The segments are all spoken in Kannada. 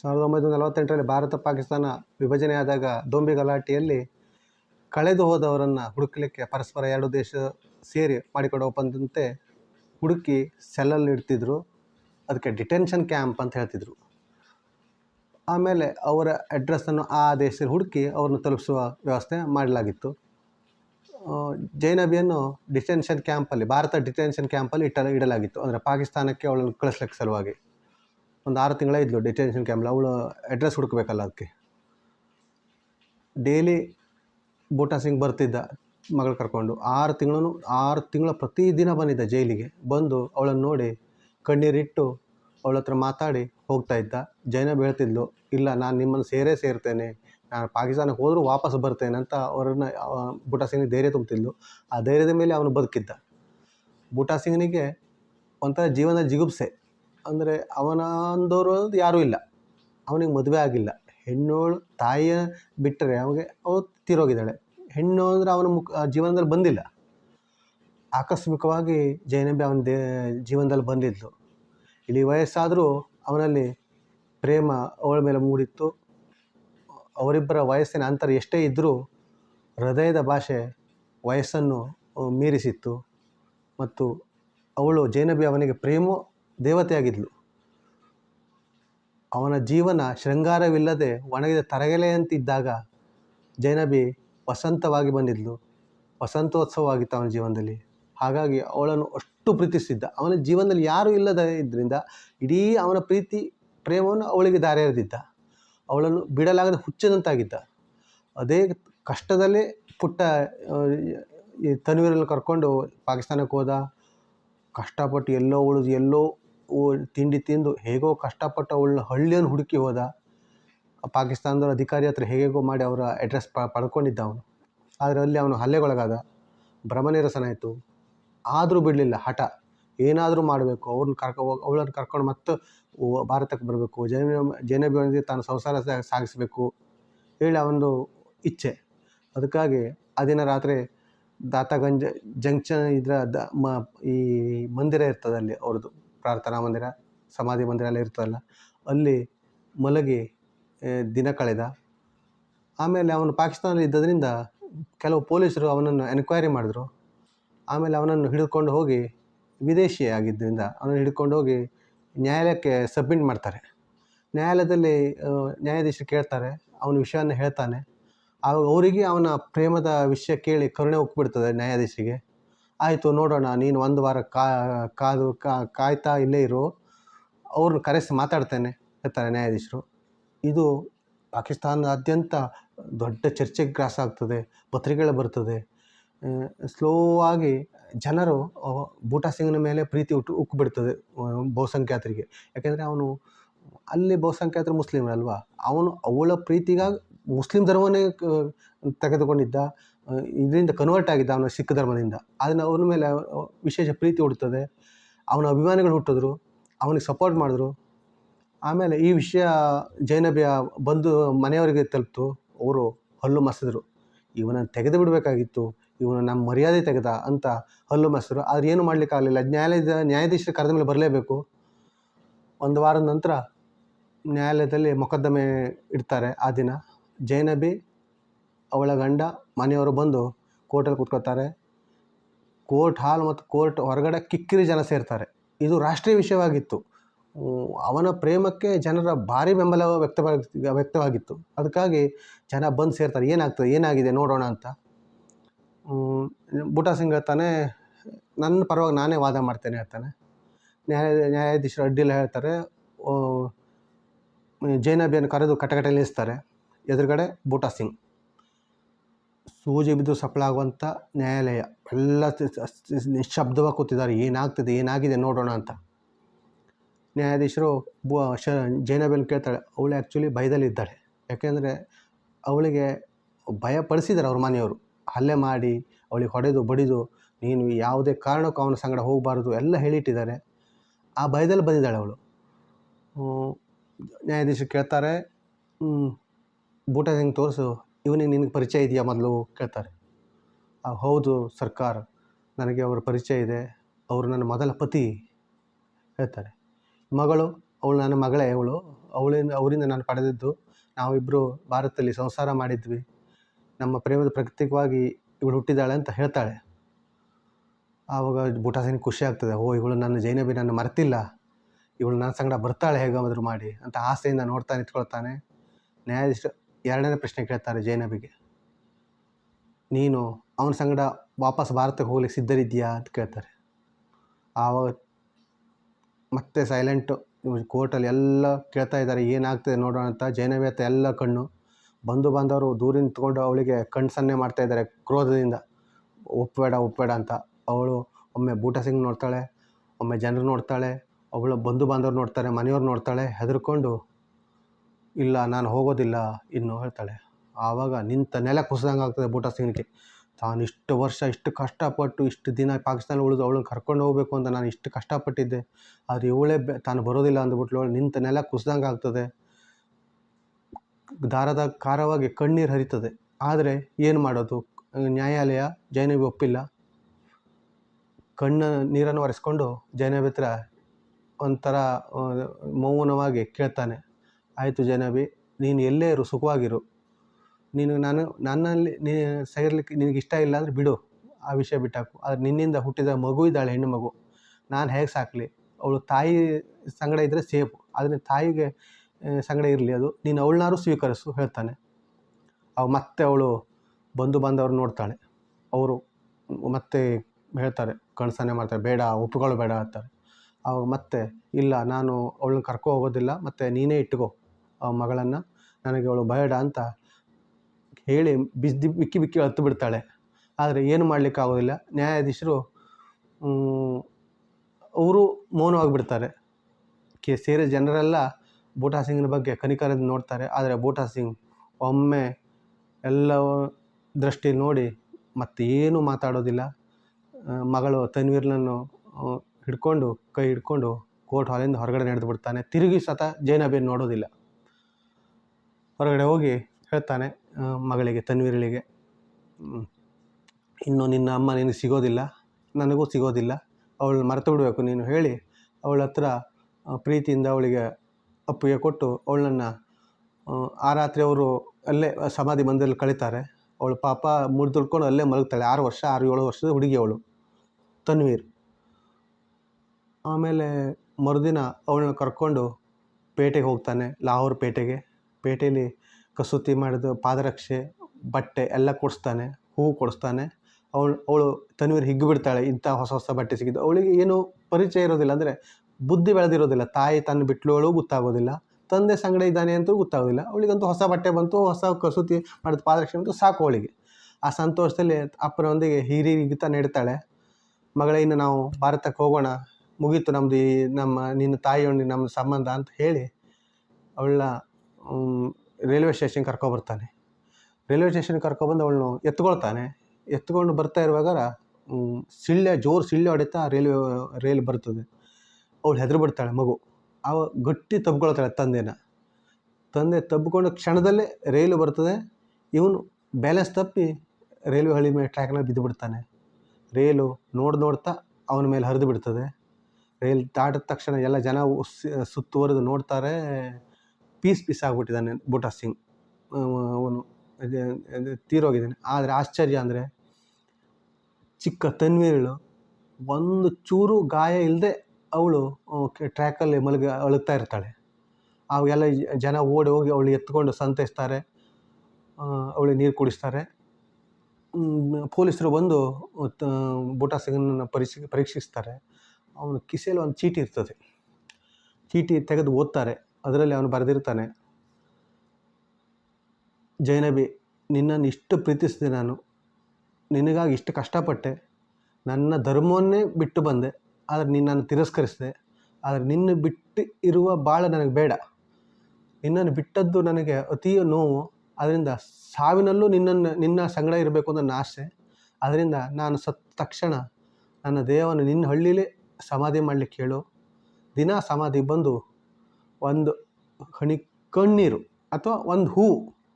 ಸಾವಿರದ ಒಂಬೈನೂರ ನಲವತ್ತೆಂಟರಲ್ಲಿ ಭಾರತ ಪಾಕಿಸ್ತಾನ ವಿಭಜನೆಯಾದಾಗ ದೊಂಬಿ ಗಲಾಟೆಯಲ್ಲಿ ಕಳೆದು ಹೋದವರನ್ನು ಹುಡುಕಲಿಕ್ಕೆ ಪರಸ್ಪರ ಎರಡು ದೇಶ ಸೇರಿ ಮಾಡಿಕೊಡೋ ಒಪ್ಪಂದಂತೆ ಹುಡುಕಿ ಸೆಲ್ಲಲ್ಲಿ ಇಡ್ತಿದ್ರು. ಅದಕ್ಕೆ ಡಿಟೆನ್ಷನ್ ಕ್ಯಾಂಪ್ ಅಂತ ಹೇಳ್ತಿದ್ರು. ಆಮೇಲೆ ಅವರ ಅಡ್ರೆಸ್ಸನ್ನು ಆ ದೇಶದಲ್ಲಿ ಹುಡುಕಿ ಅವ್ರನ್ನು ತಲುಪಿಸುವ ವ್ಯವಸ್ಥೆ ಮಾಡಲಾಗಿತ್ತು. ಜೈನಬಿಯನ್ನು ಡಿಟೆನ್ಷನ್ ಕ್ಯಾಂಪಲ್ಲಿ, ಭಾರತ ಡಿಟೆನ್ಷನ್ ಕ್ಯಾಂಪಲ್ಲಿ ಇಟ್ಟ ಇಡಲಾಗಿತ್ತು. ಅಂದರೆ ಪಾಕಿಸ್ತಾನಕ್ಕೆ ಅವಳನ್ನು ಕಳಿಸ್ಲಿಕ್ಕೆ ಸಲುವಾಗಿ. ಒಂದು ಆರು ತಿಂಗಳ ಇದ್ಲು ಡಿಟೆನ್ಷನ್ ಕ್ಯಾಂಪಲ್ಲಿ ಅವಳು ಅಡ್ರೆಸ್ ಹುಡುಕಬೇಕಲ್ಲ ಅದಕ್ಕೆ. ಡೈಲಿ ಬೂಟಾ ಸಿಂಗ್ ಬರ್ತಿದ್ದ ಮಗಳು ಕರ್ಕೊಂಡು. ಆರು ತಿಂಗಳು ಆರು ತಿಂಗಳ ಪ್ರತಿದಿನ ಬಂದಿದ್ದ ಜೈಲಿಗೆ. ಬಂದು ಅವಳನ್ನು ನೋಡಿ ಕಣ್ಣೀರಿಟ್ಟು ಅವಳ ಹತ್ರ ಮಾತಾಡಿ ಹೋಗ್ತಾ ಇದ್ದ. ಜೈನಬ್ ಹೇಳ್ತಿದ್ಲು ಇಲ್ಲ, ನಾನು ನಿಮ್ಮನ್ನು ಸೇರೇ ಸೇರ್ತೇನೆ. ನಾನು ಪಾಕಿಸ್ತಾನಕ್ಕೆ ಹೋದರೂ ವಾಪಸ್ ಬರ್ತೇನೆ ಅಂತ ಅವರನ್ನು ಬೂಟಾ ಸಿಂಗ್ ಧೈರ್ಯ ತುಂಬ್ತಿದ್ಲು. ಆ ಧೈರ್ಯದ ಮೇಲೆ ಅವನು ಬದುಕಿದ್ದ. ಬೂಟಾ ಸಿಂಗ್ನಿಗೆ ಒಂಥರ ಜೀವನದ ಜಿಗುಪ್ಸೆ. ಅಂದರೆ ಅವನ ಅಂದವರು ಯಾರೂ ಇಲ್ಲ. ಅವನಿಗೆ ಮದುವೆ ಆಗಿಲ್ಲ. ಹೆಣ್ಣೋಳು ತಾಯಿಯ ಬಿಟ್ಟರೆ ಅವನಿಗೆ ಅವಳು ತೀರೋಗಿದ್ದಾಳೆ. ಹೆಣ್ಣು ಅಂದರೆ ಅವನ ಮುಖ, ಜೀವನದಲ್ಲಿ ಬಂದಿಲ್ಲ. ಆಕಸ್ಮಿಕವಾಗಿ ಜೈನಬಿ ಅವನ ದೇ, ಜೀವನದಲ್ಲಿ ಬಂದಿದ್ಲು. ಇಲ್ಲಿ ವಯಸ್ಸಾದರೂ ಅವನಲ್ಲಿ ಪ್ರೇಮ ಅವಳ ಮೇಲೆ ಮೂಡಿತ್ತು. ಅವರಿಬ್ಬರ ವಯಸ್ಸಿನ ಅಂತರ ಎಷ್ಟೇ ಇದ್ದರೂ ಹೃದಯದ ಭಾಷೆ ವಯಸ್ಸನ್ನು ಮೀರಿಸಿತ್ತು. ಮತ್ತು ಅವಳು ಜೈನಬಿ ಅವನಿಗೆ ಪ್ರೇಮ ದೇವತೆಯಾಗಿದ್ಲು. ಅವನ ಜೀವನ ಶೃಂಗಾರವಿಲ್ಲದೆ ಒಣಗಿದ ತರಗೆಲೆಯಂತಿದ್ದಾಗ ಜೈನಬಿ ವಸಂತವಾಗಿ ಬಂದಿದ್ಲು. ವಸಂತೋತ್ಸವವಾಗಿತ್ತು ಅವನ ಜೀವನದಲ್ಲಿ. ಹಾಗಾಗಿ ಅವಳನ್ನು ಅಷ್ಟು ಪ್ರೀತಿಸಿದ್ದ. ಅವನ ಜೀವನದಲ್ಲಿ ಯಾರೂ ಇಲ್ಲದ ಇದರಿಂದ ಇಡೀ ಅವನ ಪ್ರೀತಿ, ಪ್ರೇಮವನ್ನು ಅವಳಿಗೆ ದಾರಿ ಎರೆದಿದ್ದ ಅವಳನ್ನು ಬಿಡಲಾಗದ ಹುಚ್ಚದಂತಾಗಿದ್ದ ಅದೇ ಕಷ್ಟದಲ್ಲೇ ಪುಟ್ಟ ಈ ತನ್ವೀರನ್ನು ಕರ್ಕೊಂಡು ಪಾಕಿಸ್ತಾನಕ್ಕೆ ಹೋದ. ಕಷ್ಟಪಟ್ಟು ಎಲ್ಲೋ ಉಳಿದು ಎಲ್ಲೋ ತಿಂಡಿ ತಿಂದು ಹೇಗೋ ಕಷ್ಟಪಟ್ಟು ಅವಳನ್ನ ಹಳ್ಳಿಯನ್ನು ಹುಡುಕಿ ಹೋದ. ಪಾಕಿಸ್ತಾನದವ್ರ ಅಧಿಕಾರಿ ಹತ್ರ ಹೇಗೇಗೋ ಮಾಡಿ ಅವರ ಅಡ್ರೆಸ್ ಪ, ಪಡ್ಕೊಂಡಿದ್ದ ಅವನು. ಆದರೆ ಅಲ್ಲಿ ಅವನು ಹಲ್ಲೆಗೊಳಗಾದ. ಭ್ರಮನಿರಸನ ಆಯಿತು. ಆದರೂ ಬಿಡಲಿಲ್ಲ, ಹಠ. ಏನಾದರೂ ಮಾಡಬೇಕು. ಅವ್ರನ್ನ ಕರ್ಕೊ, ಅವಳನ್ನು ಕರ್ಕೊಂಡು ಮತ್ತೆ ಭಾರತಕ್ಕೆ ಬರಬೇಕು. ಜೈನ ಜೈನಬಿಯೊಂದಿಗೆ ತಾನು ಸಂಸಾರ ಸಾಗಿಸಬೇಕು ಹೇಳಿ ಅವನದು ಇಚ್ಛೆ. ಅದಕ್ಕಾಗಿ ಆ ದಿನ ರಾತ್ರಿ ದಾತಗಂಜ ಜಂಕ್ಷನ್ ಇದರ ದ, ಮ, ಈ ಮಂದಿರ ಇರ್ತದೆ ಅಲ್ಲಿ ಅವ್ರದ್ದು. ಪ್ರಾರ್ಥನಾ ಮಂದಿರ, ಸಮಾಧಿ ಮಂದಿರ ಎಲ್ಲ ಇರ್ತದಲ್ಲ, ಅಲ್ಲಿ ಮಲಗಿ ದಿನ ಕಳೆದ. ಆಮೇಲೆ ಅವನು ಪಾಕಿಸ್ತಾನದಲ್ಲಿ ಇದ್ದದರಿಂದ ಕೆಲವು ಪೊಲೀಸರು ಅವನನ್ನು ಎನ್ಕ್ವೈರಿ ಮಾಡಿದ್ರು. ಆಮೇಲೆ ಅವನನ್ನು ಹಿಡಿದುಕೊಂಡು ಹೋಗಿ ವಿದೇಶಿ ಆಗಿದ್ದರಿಂದ ಅವನನ್ನು ಹಿಡ್ಕೊಂಡು ಹೋಗಿ ನ್ಯಾಯಾಲಯಕ್ಕೆ ಸಬ್ಮಿಟ್ ಮಾಡ್ತಾರೆ. ನ್ಯಾಯಾಲಯದಲ್ಲಿ ನ್ಯಾಯಾಧೀಶರು ಕೇಳ್ತಾರೆ, ಅವನ ವಿಷಯವನ್ನು ಹೇಳ್ತಾನೆ. ಆವಾಗ ಅವರಿಗೆ ಅವನ ಪ್ರೇಮದ ವಿಷಯ ಕೇಳಿ ಕರುಣೆ ಒಪ್ಪಿಬಿಡ್ತದೆ ನ್ಯಾಯಾಧೀಶರಿಗೆ. ಆಯಿತು ನೋಡೋಣ, ನೀನು ಒಂದು ವಾರ ಕಾದು ಕಾಯ್ತಾ ಇಲ್ಲೇ ಇರು. ಅವ್ರನ್ನ ಕರೆಸಿ ಮಾತಾಡ್ತೇನೆ, ಹೇಳ್ತಾರೆ ನ್ಯಾಯಾಧೀಶರು. ಇದು ಪಾಕಿಸ್ತಾನದಾದ್ಯಂತ ದೊಡ್ಡ ಚರ್ಚೆಗೆ ಗ್ರಾಸ ಆಗ್ತದೆ, ಪತ್ರಿಕೆಗಳು ಬರ್ತದೆ. ಸ್ಲೋ ಆಗಿ ಜನರು ಬೂಟಾ ಸಿಂಗ್ನ ಮೇಲೆ ಪ್ರೀತಿ ಉಟ್ಟು ಉಕ್ಕಿಬಿಡ್ತದೆ ಬಿಡ್ತದೆ ಬಹುಸಂಖ್ಯಾತರಿಗೆ. ಯಾಕೆಂದರೆ ಅವನು, ಅಲ್ಲಿ ಬಹುಸಂಖ್ಯಾತರು ಮುಸ್ಲಿಮರಲ್ವಾ? ಅವನು ಅವಳ ಪ್ರೀತಿಗಾಗಿ ಮುಸ್ಲಿಂ ಧರ್ಮವನ್ನೇ ತೆಗೆದುಕೊಂಡಿದ್ದ. ಇದರಿಂದ ಕನ್ವರ್ಟ್ ಆಗಿದ್ದ ಅವನ ಸಿಖ್ ಧರ್ಮದಿಂದ. ಅದನ್ನು ಅವನ ಮೇಲೆ ವಿಶೇಷ ಪ್ರೀತಿ ಹುಡ್ತದೆ ಅವನ ಅಭಿಮಾನಿಗಳು ಹುಟ್ಟಿದ್ರು, ಅವನಿಗೆ ಸಪೋರ್ಟ್ ಮಾಡಿದ್ರು. ಆಮೇಲೆ ಈ ವಿಷಯ ಜೈನಬಿಯ ಬಂದು ಮನೆಯವರಿಗೆ ತಲುಪ್ತು. ಅವರು ಹಲ್ಲು ಮಸಿದ್ರು ಇವನನ್ನು ತೆಗೆದು ಬಿಡಬೇಕಾಗಿತ್ತು. ಇವನು ನಮ್ಮ ಮರ್ಯಾದೆ ತೆಗೆದ ಅಂತ ಹಲ್ಲು ಮಸಿದ್ರು ಆದ್ರೆ ಏನು ಮಾಡಲಿಕ್ಕಾಗಲಿಲ್ಲ ನ್ಯಾಯಾಲಯದ, ನ್ಯಾಯಾಧೀಶರು ಕರೆದ ಮೇಲೆ ಬರಲೇಬೇಕು. ಒಂದು ವಾರದ ನಂತರ ನ್ಯಾಯಾಲಯದಲ್ಲಿ ಮೊಕದ್ದಮೆ ಇಡ್ತಾರೆ ಆ ದಿನ. ಜೈನಬಿ, ಅವಳ ಗಂಡ ಮನೆಯವರು ಬಂದು ಕೋರ್ಟಲ್ಲಿ ಕೂತ್ಕೋತಾರೆ ಕೋರ್ಟ್ ಹಾಲ್ ಮತ್ತು ಕೋರ್ಟ್ ಹೊರಗಡೆ ಕಿಕ್ಕಿರಿ ಜನ ಸೇರ್ತಾರೆ. ಇದು ರಾಷ್ಟ್ರೀಯ ವಿಷಯವಾಗಿತ್ತು. ಅವನ ಪ್ರೇಮಕ್ಕೆ ಜನರ ಭಾರಿ ಬೆಂಬಲ ವ್ಯಕ್ತವಾಗಿ ವ್ಯಕ್ತವಾಗಿತ್ತು. ಅದಕ್ಕಾಗಿ ಜನ ಬಂದು ಸೇರ್ತಾರೆ. ಏನಾಗ್ತದೆ, ಏನಾಗಿದೆ ನೋಡೋಣ ಅಂತ. ಬುಟಾ ಸಿಂಗ್ ಹೇಳ್ತಾನೆ, ನನ್ನ ಪರವಾಗಿ ನಾನೇ ವಾದ ಮಾಡ್ತೇನೆ, ಹೇಳ್ತಾನೆ. ನ್ಯಾಯ, ನ್ಯಾಯಾಧೀಶರು ಅಡ್ಡಿಲ್ಲ ಹೇಳ್ತಾರೆ. ಜೈನಬಿಯನ್ನು ಕರೆದು ಕಟಕಟೆ ನಿಲ್ಲಿಸ್ತಾರೆ ಎದುರುಗಡೆ ಬೂಟಾ ಸಿಂಗ್. ಸೂಜಿ ಬಿದ್ದು ಸಫಲಾಗುವಂಥ ನ್ಯಾಯಾಲಯ. ಎಲ್ಲ ನಿಶ್ಶಬ್ದವಾಗಿ ಕೂತಿದ್ದಾರೆ. ಏನಾಗ್ತಿದೆ, ಏನಾಗಿದೆ ನೋಡೋಣ ಅಂತ. ನ್ಯಾಯಾಧೀಶರು ಬ, ಶ, ಜೈನಬೆನ್ ಕೇಳ್ತಾಳೆ, ಅವಳು ಆ್ಯಕ್ಚುಲಿ ಭಯದಲ್ಲಿದ್ದಾಳೆ. ಯಾಕೆಂದರೆ ಅವಳಿಗೆ ಭಯಪಡಿಸಿದ್ದಾರೆ ಅವ್ರ ಮನೆಯವರು. ಹಲ್ಲೆ ಮಾಡಿ, ಅವಳಿಗೆ ಹೊಡೆದು, ಬಡಿದು, ನೀನು ಯಾವುದೇ ಕಾರಣಕ್ಕೂ ಅವನ ಸಂಗಡ ಹೋಗಬಾರ್ದು ಎಲ್ಲ ಹೇಳಿಟ್ಟಿದ್ದಾರೆ. ಆ ಭಯದಲ್ಲಿ ಬಂದಿದ್ದಾಳೆ ಅವಳು. ನ್ಯಾಯಾಧೀಶರು ಕೇಳ್ತಾರೆ ಬೂಟ ಹೆಂಗೆ ತೋರಿಸು? ಇವನಿಗೆ ನಿನಗೆ ಪರಿಚಯ ಇದೆಯಾ ಮೊದಲು ಕೇಳ್ತಾರೆ. ಹೌದು ಸರ್ಕಾರ, ನನಗೆ ಅವರ ಪರಿಚಯ ಇದೆ, ಅವರು ನನ್ನ ಮೊದಲ ಪತಿ ಹೇಳ್ತಾರೆ. ಮಗಳು, ಅವಳು ನನ್ನ ಮಗಳೇ, ಅವಳು, ಅವಳಿಂದ, ಅವರಿಂದ ನಾನು ಪಡೆದಿದ್ದು ನಾವಿಬ್ಬರು ಭಾರತದಲ್ಲಿ ಸಂಸಾರ ಮಾಡಿದ್ವಿ. ನಮ್ಮ ಪ್ರೇಮದ ಪ್ರಕೃತಿಕವಾಗಿ ಇವಳು ಹುಟ್ಟಿದ್ದಾಳೆ ಅಂತ ಹೇಳ್ತಾಳೆ. ಆವಾಗ ಬುಟಾಸಿನಿಗೆ ಖುಷಿ ಆಗ್ತದೆ, ಓ, ಇವಳು ನನ್ನ ಜೈನಬಿ ನನ್ನ ಮರೆತಿಲ್ಲ, ಇವಳು ನನ್ನ ಸಂಗಡ ಬರ್ತಾಳೆ ಹೇಗಾದರೂ ಮಾಡಿ ಅಂತ ಆಸೆಯಿಂದ ನೋಡ್ತಾ ನಿಂತ್ಕೊಳ್ತಾನೆ. ನ್ಯಾಯಾಧೀಶ ಎರಡನೇ ಪ್ರಶ್ನೆ ಕೇಳ್ತಾರೆ ಜೈನಬಿಗೆ ನೀನು ಅವನ ಸಂಗಡ ವಾಪಸ್ ಭಾರತಕ್ಕೆ ಹೋಗ್ಲಿಕ್ಕೆ ಸಿದ್ಧರಿದ್ಯಾ ಅಂತ ಕೇಳ್ತಾರೆ. ಆವಾಗ ಮತ್ತೆ ಸೈಲೆಂಟು ಕೋರ್ಟಲ್ಲಿ ಎಲ್ಲ ಕೇಳ್ತಾ ಇದ್ದಾರೆ, ಏನಾಗ್ತದೆ ನೋಡೋಣ ಅಂತ. ಜೈನವಿ ಹತ್ತ ಎಲ್ಲ ಕಣ್ಣು. ಬಂಧು ಬಾಂಧವರು ದೂರಿನ ತಗೊಂಡು ಅವಳಿಗೆ ಕಣ್ಣು ಸನ್ನೆ ಮಾಡ್ತಾ ಇದ್ದಾರೆ ಕ್ರೋಧದಿಂದ. ಒಪ್ಪಬೇಡ ಒಪ್ಪಬೇಡ ಅಂತ. ಅವಳು ಒಮ್ಮೆ ಬೂಟ ಸಿಂಗ್ ನೋಡ್ತಾಳೆ, ಒಮ್ಮೆ ಜನರು ನೋಡ್ತಾಳೆ, ಅವಳು ಬಂಧು ಬಾಂಧವ್ರು ನೋಡ್ತಾರೆ, ಮನೆಯವ್ರು ನೋಡ್ತಾಳೆ, ಹೆದರ್ಕೊಂಡು ಇಲ್ಲ, ನಾನು ಹೋಗೋದಿಲ್ಲ ಇನ್ನು ಹೇಳ್ತಾಳೆ. ಆವಾಗ ನಿಂತ ನೆಲ ಕುಸಿದಂಗೆ ಆಗ್ತದೆ ಬೂಟ ಸಿಂಗ್ನಿಗೆ ತಾನು ಇಷ್ಟು ವರ್ಷ ಇಷ್ಟು ಕಷ್ಟಪಟ್ಟು ಇಷ್ಟು ದಿನ ಪಾಕಿಸ್ತಾನ ಉಳಿದು ಅವಳನ್ನು ಕರ್ಕೊಂಡು ಹೋಗಬೇಕು ಅಂತ ನಾನು ಇಷ್ಟು ಕಷ್ಟಪಟ್ಟಿದ್ದೆ. ಆದರೆ ಇವಳೇ ಬೆ, ತಾನು ಬರೋದಿಲ್ಲ ಅಂದ್ಬಿಟ್ಲು. ಅವಳು ನಿಂತ ನೆಲ ಕುಸಿದಂಗೆ ಆಗ್ತದೆ. ದಾರದ ಖಾರವಾಗಿ ಕಣ್ಣೀರು ಹರಿತದೆ. ಆದರೆ ಏನು ಮಾಡೋದು? ನ್ಯಾಯಾಲಯ ಜೈನಬಿ ಒಪ್ಪಿಲ್ಲ. ಕಣ್ಣ ನೀರನ್ನು ಒರೆಸ್ಕೊಂಡು ಜೈನಬಿ ಹತ್ರ ಒಂಥರ ಮೌನವಾಗಿ ಕೇಳ್ತಾನೆ. ಆಯಿತು ಜೈನಬಿ, ನೀನು ಎಲ್ಲೇ ಇರು, ಸುಖವಾಗಿರು. ನೀನು ನಾನು, ನನ್ನಲ್ಲಿ, ನೀ ಸೇರ್ಲಿಕ್ಕೆ ನಿನಗೆ ಇಷ್ಟ ಇಲ್ಲ ಅಂದರೆ ಬಿಡು. ಆ ವಿಷಯ ಬಿಟ್ಟಾಕು. ಆದರೆ ನಿನ್ನಿಂದ ಹುಟ್ಟಿದ ಮಗು ಇದ್ದಾಳೆ, ಹೆಣ್ಣು ಮಗು. ನಾನು ಹೇಗೆ ಸಾಕಲಿ? ಅವಳು ತಾಯಿ ಸಂಗಡ ಇದ್ದರೆ ಸೇಫ್. ಆದರೆ ತಾಯಿಗೆ ಸಂಗಡ ಇರಲಿ ಅದು. ನೀನು ಅವಳನ್ನಾರು ಸ್ವೀಕರಿಸು, ಹೇಳ್ತಾನೆ. ಅವು ಮತ್ತೆ ಅವಳು ಬಂಧು ಬಂದವರು ನೋಡ್ತಾಳೆ. ಅವರು ಮತ್ತೆ ಹೇಳ್ತಾರೆ ಕಣ್ಸನ್ನೆ ಮಾಡ್ತಾರೆ, ಬೇಡ ಒಪ್ಪಿಕೊಳ್ಳಬೇಡ ಅಂತಾರೆ. ಅವಾಗ ಮತ್ತೆ, ಇಲ್ಲ, ನಾನು ಅವಳನ್ನ ಕರ್ಕೊ ಹೋಗೋದಿಲ್ಲ, ಮತ್ತು ನೀನೇ ಇಟ್ಕೋ. ಮಗಳನ್ನು ನನಗೆ ಅವಳು ಬೇಡ ಅಂತ ಹೇಳಿ ಬಿಸಿ ಬಿಕ್ಕಿ ಬಿಕ್ಕಿ ಹತ್ತು ಬಿಡ್ತಾಳೆ. ಆದರೆ ಏನು ಮಾಡಲಿಕ್ಕಾಗೋದಿಲ್ಲ ನ್ಯಾಯಾಧೀಶರು ಅವರು ಮೌನವಾಗಿಬಿಡ್ತಾರೆ. ಕೆ ಸೇರಿದ ಜನರೆಲ್ಲ ಬೂಟಾ ಸಿಂಗ್ನ ಬಗ್ಗೆ ಕನಿಕರದಿಂದ ನೋಡ್ತಾರೆ. ಆದರೆ ಬೂಟಾ ಸಿಂಗ್ ಒಮ್ಮೆ ಎಲ್ಲ ದೃಷ್ಟಿ ನೋಡಿ ಮತ್ತೆ ಏನು ಮಾತಾಡೋದಿಲ್ಲ ಮಗಳು ತನ್ವೀರ್ನನ್ನು ಹಿಡ್ಕೊಂಡು, ಕೈ ಹಿಡ್ಕೊಂಡು ಕೋರ್ಟ್ ಹಾಲಿಂದ ಹೊರಗಡೆ ನಡೆದು ಬಿಡ್ತಾನೆ. ತಿರುಗಿ ಸತ ಜೈನಬೇನ್ ನೋಡೋದಿಲ್ಲ. ಹೊರಗಡೆ ಹೋಗಿ ಹೇಳ್ತಾನೆ ಮಗಳಿಗೆ, ತನ್ವೀರಳಿಗೆ ಇನ್ನು ನಿನ್ನ ಅಮ್ಮ ನಿನಗೆ ಸಿಗೋದಿಲ್ಲ, ನನಗೂ ಸಿಗೋದಿಲ್ಲ ಅವಳು ಮರೆತು ಬಿಡಬೇಕು ನೀನು ಹೇಳಿ, ಅವಳ ಹತ್ರ ಪ್ರೀತಿಯಿಂದ ಅವಳಿಗೆ ಅಪ್ಪಿಗೆ ಕೊಟ್ಟು ಅವಳನ್ನು, ಆ ರಾತ್ರಿ ಅವರು ಅಲ್ಲೇ ಸಮಾಧಿ ಮಂದಿರಲ್ಲಿ ಕಳೀತಾರೆ, ಅವಳು ಪಾಪ ಮುರಿದುಳ್ಕೊಂಡು ಅಲ್ಲೇ ಮಲಗ್ತಾಳೆ, ಆರು ವರ್ಷ, ಆರು ಏಳು ವರ್ಷದ ಹುಡುಗಿ ಅವಳು, ತನ್ವೀರ್. ಆಮೇಲೆ ಮರುದಿನ ಅವಳನ್ನ ಕರ್ಕೊಂಡು ಪೇಟೆಗೆ ಹೋಗ್ತಾನೆ, ಲಾಹೋರ್ ಪೇಟೆಗೆ. ಪೇಟೆಯಲ್ಲಿ ಕಸೂತಿ ಮಾಡಿದ ಪಾದರಕ್ಷೆ, ಬಟ್ಟೆ ಎಲ್ಲ ಕೊಡಿಸ್ತಾನೆ ಹೂವು ಕೊಡಿಸ್ತಾನೆ. ಅವಳು ಅವಳು ತನ್ವೀರ್ ಹಿಗ್ಗಿ ಬಿಡ್ತಾಳೆ, ಇಂಥ ಹೊಸ ಹೊಸ ಬಟ್ಟೆ ಸಿಕ್ಕಿದ್ದು. ಅವಳಿಗೆ ಏನು ಪರಿಚಯ ಇರೋದಿಲ್ಲ. ಅಂದರೆ ಬುದ್ಧಿ ಬೆಳೆದಿರೋದಿಲ್ಲ. ತಾಯಿ ತನ್ನ ಬಿಟ್ಲೋಳು ಗೊತ್ತಾಗೋದಿಲ್ಲ. ತಂದೆ ಸಂಗಡ ಇದ್ದಾನೆ ಅಂತೂ ಗೊತ್ತಾಗೋದಿಲ್ಲ. ಅವಳಿಗಂತೂ ಹೊಸ ಬಟ್ಟೆ ಬಂತು, ಹೊಸ ಕಸೂತಿ ಮಾಡಿದ ಪಾದರಕ್ಷೆ ಬಂತು, ಸಾಕು ಅವಳಿಗೆ. ಆ ಸಂತೋಷದಲ್ಲಿ ಅಪ್ಪನೊಂದಿಗೆ ಹಿರಿಗಿತ ನೆಡ್ತಾಳೆ. ಮಗಳೇ, ಇನ್ನು ನಾವು ಭಾರತಕ್ಕೆ ಹೋಗೋಣ. ಮುಗೀತು ನಮ್ಮದು ಈ ನಮ್ಮ, ನಿನ್ನ ತಾಯಿಯೊಂದಿಗೆ ನಮ್ಮ ಸಂಬಂಧ ಅಂತ ಹೇಳಿ ಅವಳನ್ನ ರೈಲ್ವೆ ಸ್ಟೇಷನ್ಗೆ ಕರ್ಕೊಬರ್ತಾನೆ ರೈಲ್ವೆ ಸ್ಟೇಷನ್ಗೆ ಕರ್ಕೊಬಂದು ಅವಳನ್ನು ಎತ್ಕೊಳ್ತಾನೆ. ಎತ್ಕೊಂಡು ಬರ್ತಾ ಇರುವಾಗ ಸಿಳ್ಳೆ, ಜೋರು ಸಿಳ್ಳೆ ಹೊಡಿತಾ ರೈಲ್ವೆ ರೈಲ್ ಬರ್ತದೆ. ಅವಳು ಹೆದರು ಬಿಡ್ತಾಳೆ ಮಗು. ಅವ ಗಟ್ಟಿ ತಬ್ಕೊಳ್ತಾಳೆ ತಂದೆನ. ತಂದೆ ತಬ್ಕೊಂಡು ಕ್ಷಣದಲ್ಲೇ ರೈಲು ಬರ್ತದೆ. ಇವನು ಬ್ಯಾಲೆನ್ಸ್ ತಪ್ಪಿ ರೈಲ್ವೆ ಹಳಿ ಮೇಲೆ ಟ್ರ್ಯಾಕ್ನಲ್ಲಿ ಬಿದ್ದು ಬಿಡ್ತಾನೆ. ರೈಲು ನೋಡಿ ನೋಡ್ತಾ ಅವನ ಮೇಲೆ ಹರಿದು ಬಿಡ್ತದೆ. ರೈಲ್ ದಾಟಿದ ತಕ್ಷಣ ಎಲ್ಲ ಜನ ಸುತ್ತುವರೆದು ನೋಡ್ತಾರೆ. ಪೀಸ್ ಪೀಸ್ ಆಗಿಬಿಟ್ಟಿದ್ದಾನೆ ಬೂಟಾ ಸಿಂಗ್. ಅವನು ತೀರೋಗಿದ್ದಾನೆ. ಆದರೆ ಆಶ್ಚರ್ಯ ಅಂದರೆ ಚಿಕ್ಕ ತನ್ವೀರಳು ಒಂದು ಚೂರು ಗಾಯ ಇಲ್ಲದೆ ಅವಳು ಟ್ರ್ಯಾಕಲ್ಲಿ ಮಲಗ, ಅಳುತ್ತಾ ಇರ್ತಾಳೆ. ಅವೆಲ್ಲ ಜನ ಓಡಿ ಹೋಗಿ ಅವಳು ಎತ್ಕೊಂಡು ಸಂತೈಸ್ತಾರೆ. ಅವಳಿಗೆ ನೀರು ಕುಡಿಸ್ತಾರೆ. ಪೊಲೀಸರು ಬಂದು ಬೂಟಾ ಸಿಂಗನ್ನು ಪರೀಕ್ಷೆ ಪರೀಕ್ಷಿಸ್ತಾರೆ. ಅವನ ಕಿಸೆಯಲ್ಲಿ ಒಂದು ಚೀಟಿ ಇರ್ತದೆ. ಚೀಟಿ ತೆಗೆದು ಓದ್ತಾರೆ. ಅದರಲ್ಲಿ ಅವನು ಬರೆದಿರ್ತಾನೆ, ಜೈನಬಿ, ನಿನ್ನನ್ನು ಇಷ್ಟು ಪ್ರೀತಿಸಿದೆ ನಾನು. ನಿನಗಾಗಿ ಇಷ್ಟು ಕಷ್ಟಪಟ್ಟೆ. ನನ್ನ ಧರ್ಮವನ್ನೇ ಬಿಟ್ಟು ಬಂದೆ. ಆದರೆ ನಿನ್ನನ್ನು ತಿರಸ್ಕರಿಸಿದೆ. ಆದರೆ ನಿನ್ನ ಬಿಟ್ಟು ಇರುವ ಬಾಳ ನನಗೆ ಬೇಡ. ನಿನ್ನನ್ನು ಬಿಟ್ಟದ್ದು ನನಗೆ ಅತೀ ನೋವು. ಅದರಿಂದ ಸಾವಿನಲ್ಲೂ ನಿನ್ನನ್ನು, ನಿನ್ನ ಸಂಗಡ ಇರಬೇಕು ಅಂತ ನನ್ನ ಆಸೆ. ಅದರಿಂದ ನಾನು ಸತ್ತ ತಕ್ಷಣ ನನ್ನ ದೇಹವನ್ನು ನಿನ್ನ ಹಳ್ಳಿಲೇ ಸಮಾಧಿ ಮಾಡಲಿಕ್ಕೆ ಹೇಳು. ದಿನ ಸಮಾಧಿ ಬಂದು ಒಂದು ಹನಿ ಕಣ್ಣೀರು ಅಥವಾ ಒಂದು ಹೂ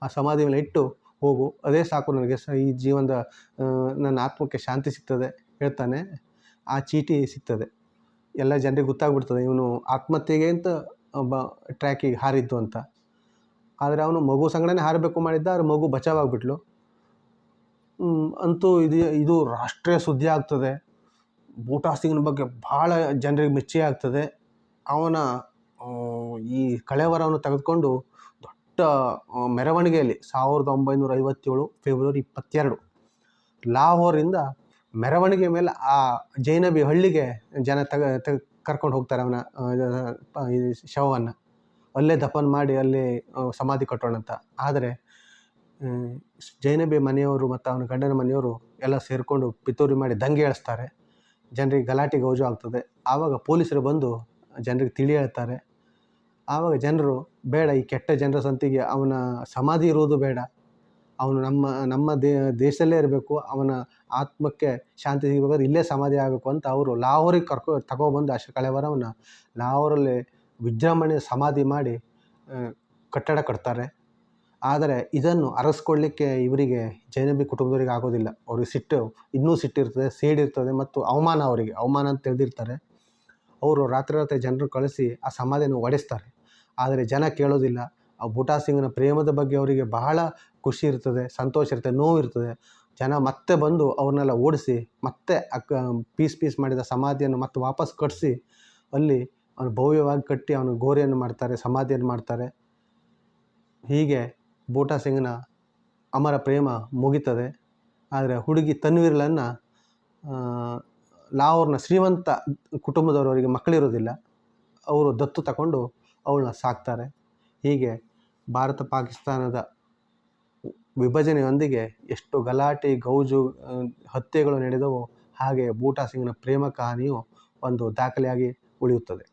ಆ ಸಮಾಧಿ ಮೇಲೆ ಇಟ್ಟು ಹೋಗು. ಅದೇ ಸಾಕು ನನಗೆ. ಈ ಜೀವನದ ನನ್ನ ಆತ್ಮಕ್ಕೆ ಶಾಂತಿ ಸಿಗ್ತದೆ ಹೇಳ್ತಾನೆ. ಆ ಚೀಟಿ ಸಿಗ್ತದೆ. ಎಲ್ಲ ಜನರಿಗೆ ಗೊತ್ತಾಗ್ಬಿಡ್ತದೆ ಇವನು ಆತ್ಮಹತ್ಯೆಗೆ ಅಂತ ಬ ಟ್ರ್ಯಾಕಿಗೆ ಹಾರಿದ್ದು ಅಂತ. ಆದರೆ ಅವನು ಮಗು ಸಂಗಡನೆ ಹಾರಬೇಕು ಮಾಡಿದ್ದ ಅವ್ರ ಮಗು ಬಚಾವಾಗ್ಬಿಟ್ಲು. ಅಂತೂ ಇದು ಇದು ರಾಷ್ಟ್ರೀಯ ಸುದ್ದಿ ಆಗ್ತದೆ. ಬೂಟಾ ಸಿಂಗ್ನ ಬಗ್ಗೆ ಭಾಳ ಜನರಿಗೆ ಮೆಚ್ಚಿ ಆಗ್ತದೆ. ಅವನ ಈ ಕಳೆವರವನ್ನು ತೆಗೆದುಕೊಂಡು ದೊಡ್ಡ ಮೆರವಣಿಗೆಯಲ್ಲಿ ಸಾವಿರದ ಒಂಬೈನೂರ ಐವತ್ತೇಳು ಫೆಬ್ರವರಿ ಇಪ್ಪತ್ತೆರಡು ಲಾಹೋರಿಂದ ಮೆರವಣಿಗೆ ಮೇಲೆ ಆ ಜೈನಬಿ ಹಳ್ಳಿಗೆ ಜನ ತಗ, ತೆಗೆ, ಕರ್ಕೊಂಡು ಹೋಗ್ತಾರೆ ಅವನ ಶವವನ್ನು. ಅಲ್ಲೇ ದಫನ್ ಮಾಡಿ ಅಲ್ಲಿ ಸಮಾಧಿ ಕಟ್ಟೋಣ ಅಂತ. ಆದರೆ ಜೈನಬಿ ಮನೆಯವರು ಮತ್ತು ಅವನ ಗಂಡನ ಮನೆಯವರು ಎಲ್ಲ ಸೇರಿಕೊಂಡು ಪಿತೂರಿ ಮಾಡಿ ದಂಗೆ ಏಳಿಸ್ತಾರೆ ಜನರಿಗೆ ಗಲಾಟೆ ಗೌಜು ಆಗ್ತದೆ. ಆವಾಗ ಪೊಲೀಸರು ಬಂದು ಜನರಿಗೆ ತಿಳಿ ಹೇಳ್ತಾರೆ. ಆವಾಗ ಜನರು ಬೇಡ, ಈ ಕೆಟ್ಟ ಜನರ ಸಂತಿಗೆ ಅವನ ಸಮಾಧಿ ಇರುವುದು ಬೇಡ. ಅವನು ನಮ್ಮ ನಮ್ಮ ದೇಶದಲ್ಲೇ ಇರಬೇಕು, ಅವನ ಆತ್ಮಕ್ಕೆ ಶಾಂತಿ ಸಿಗಬೇಕಾದ್ರೆ ಇಲ್ಲೇ ಸಮಾಧಿ ಆಗಬೇಕು ಅಂತ ಅವರು ಲಾಹೋರಿಗೆ ಕರ್ಕೊ, ತಗೊಬಂದು ಅಷ್ಟು ಕಳೆವರವನ್ನು ಲಾಹೋರಲ್ಲಿ ವಿಜೃಂಭಣೆ ಸಮಾಧಿ ಮಾಡಿ ಕಟ್ಟಡ ಕಟ್ತಾರೆ. ಆದರೆ ಇದನ್ನು ಅರಸ್ಕೊಳ್ಳಿಕ್ಕೆ ಇವರಿಗೆ ಜೈನಬಿ ಕುಟುಂಬದವರಿಗೆ ಆಗೋದಿಲ್ಲ. ಅವ್ರಿಗೆ ಸಿಟ್ಟು, ಇನ್ನೂ ಸಿಟ್ಟಿರ್ತದೆ ಸೇಡಿರ್ತದೆ ಮತ್ತು ಅವಮಾನ ಅವರಿಗೆ, ಅವಮಾನ ಅಂತ ತಿಳಿದಿರ್ತಾರೆ. ಅವರು ರಾತ್ರಿ ರಾತ್ರಿ ಜನರು ಕಳಿಸಿ ಆ ಸಮಾಧಿಯನ್ನು ಒಡೆಸ್ತಾರೆ. ಆದರೆ ಜನ ಕೇಳೋದಿಲ್ಲ. ಆ ಬೂಟಾ ಸಿಂಗ್ನ ಪ್ರೇಮದ ಬಗ್ಗೆ ಅವರಿಗೆ ಬಹಳ ಖುಷಿ ಇರ್ತದೆ, ಸಂತೋಷ ಇರ್ತದೆ, ನೋವು ಇರ್ತದೆ. ಜನ ಮತ್ತೆ ಬಂದು ಅವ್ರನ್ನೆಲ್ಲ ಓಡಿಸಿ, ಮತ್ತೆ ಅಕ್ಕ ಪೀಸ್ ಪೀಸ್ ಮಾಡಿದ ಸಮಾಧಿಯನ್ನು ಮತ್ತೆ ವಾಪಸ್ ಕಟ್ಟಿಸಿ ಅಲ್ಲಿ ಅವನು ಭವ್ಯವಾಗಿ ಕಟ್ಟಿ ಅವನು ಗೋರಿಯನ್ನು ಮಾಡ್ತಾರೆ, ಸಮಾಧಿಯನ್ನು ಮಾಡ್ತಾರೆ. ಹೀಗೆ ಬೂಟಾ ಸಿಂಗ್ನ ಅಮರ ಪ್ರೇಮ ಮುಗಿತದೆ. ಆದರೆ ಹುಡುಗಿ ತನ್ವೀರ್ಲನ್ನು ಲಾಹೋರ್ನ ಶ್ರೀಮಂತ ಕುಟುಂಬದವರವರಿಗೆ ಮಕ್ಕಳಿರೋದಿಲ್ಲ. ಅವರು ದತ್ತು ತಗೊಂಡು ಅವಳನ್ನ ಸಾಕ್ತಾರೆ. ಹೀಗೆ ಭಾರತ ಪಾಕಿಸ್ತಾನದ ವಿಭಜನೆಯೊಂದಿಗೆ ಎಷ್ಟು ಗಲಾಟೆ, ಗೌಜು ಹತ್ಯೆಗಳು ನಡೆದವೋ ಹಾಗೆ ಬೂಟಾ ಸಿಂಗ್ನ ಪ್ರೇಮ ಕಹಾನಿಯು ಒಂದು ದಾಖಲೆಯಾಗಿ ಉಳಿಯುತ್ತದೆ.